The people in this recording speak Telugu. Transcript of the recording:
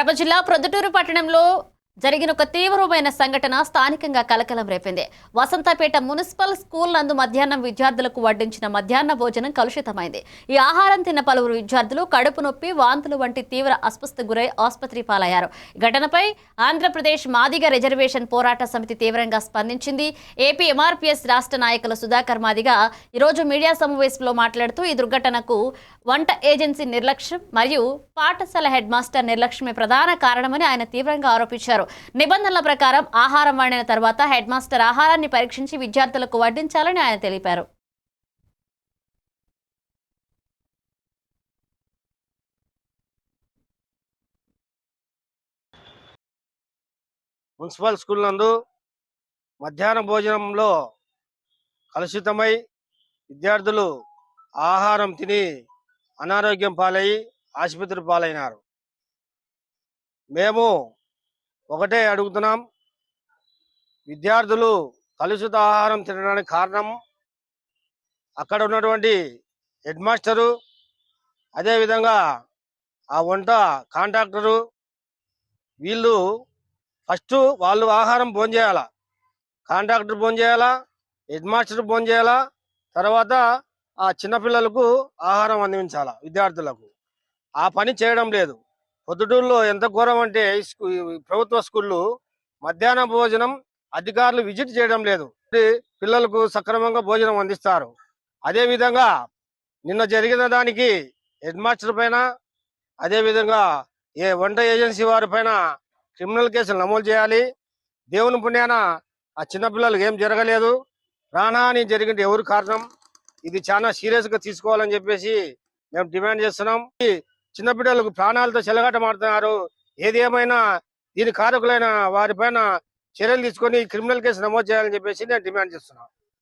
కడప జిల్లా ప్రొద్దుటూరు పట్టణంలో జరిగిన ఒక తీవ్రమైన సంఘటన స్థానికంగా కలకలం రేపింది. వసంతపేట మున్సిపల్ స్కూల్ నందు మధ్యాహ్నం విద్యార్థులకు వడ్డించిన మధ్యాహ్న భోజనం కలుషితమైంది. ఈ ఆహారం తిన్న పలువురు విద్యార్థులు కడుపు నొప్పి వాంతులు వంటి తీవ్ర అస్వస్థ గురై ఆసుపత్రి పాలయ్యారు. ఘటనపై ఆంధ్రప్రదేశ్ మాదిగ రిజర్వేషన్ పోరాట సమితి తీవ్రంగా స్పందించింది. ఏపీ ఎంఆర్పీఎస్ రాష్ట్ర నాయకులు సుధాకర్ మాదిగా ఈరోజు మీడియా సమావేశంలో మాట్లాడుతూ ఈ దుర్ఘటనకు వంట ఏజెన్సీ నిర్లక్ష్యం మరియు పాఠశాల హెడ్ మాస్టర్ నిర్లక్ష్యమే ప్రధాన కారణమని ఆయన తీవ్రంగా ఆరోపించారు. నిబంధనల ప్రకారం ఆహారం వండిన తర్వాత హెడ్ మాస్టర్ ఆహారాన్ని పరీక్షించి విద్యార్థులకు వడ్డించాలని ఆయన తెలిపారు. మున్సిపల్ స్కూల్ నందు మధ్యాహ్న భోజనంలో కలుషితమై విద్యార్థులు ఆహారం తిని అనారోగ్యం పాలయ్యి ఆసుపత్రి పాలైనారు. మేము ఒకటే అడుగుతున్నాం. విద్యార్థులు కలుషిత ఆహారం తినడానికి కారణం అక్కడ ఉన్నటువంటి హెడ్ మాస్టరు అదేవిధంగా ఆ వంట కాంట్రాక్టరు వీళ్ళు ఫస్ట్ వాళ్ళు ఆహారం భోజనం చేయాలా? కాంట్రాక్టర్ భోజనం చేయాలా? హెడ్ మాస్టర్ భోజనం చేయాలా? తర్వాత ఆ చిన్నపిల్లలకు ఆహారం అందించాలా విద్యార్థులకు? ఆ పని చేయడం లేదు. పొద్దుటూరులో ఎంత ఘోరం అంటే ప్రభుత్వ స్కూళ్ళు మధ్యాహ్న భోజనం అధికారులు విజిట్ చేయడం లేదు. పిల్లలకు సక్రమంగా భోజనం అందిస్తారు. అదే విధంగా నిన్న జరిగిన దానికి హెడ్ మాస్టర్ పైన అదే విధంగా ఏ వంట ఏజెన్సీ వారి పైన క్రిమినల్ కేసులు నమోదు చేయాలి. దేవుని పుణ్యాన ఆ చిన్నపిల్లలకు ఏం జరగలేదు. ప్రాణహాని జరిగింది ఎవరు కారణం? ఇది చాలా సీరియస్గా తీసుకోవాలని చెప్పేసి మేము డిమాండ్ చేస్తున్నాం. చిన్నపిల్లలకు ప్రాణాలతో చెలగాటమాడుతున్నారు. ఏది ఏమైనా దీని కారకులైన వారిపైన చర్యలు తీసుకొని క్రిమినల్ కేసు నమోదు చేయాలని చెప్పేసి నేను డిమాండ్ చేస్తున్నాను.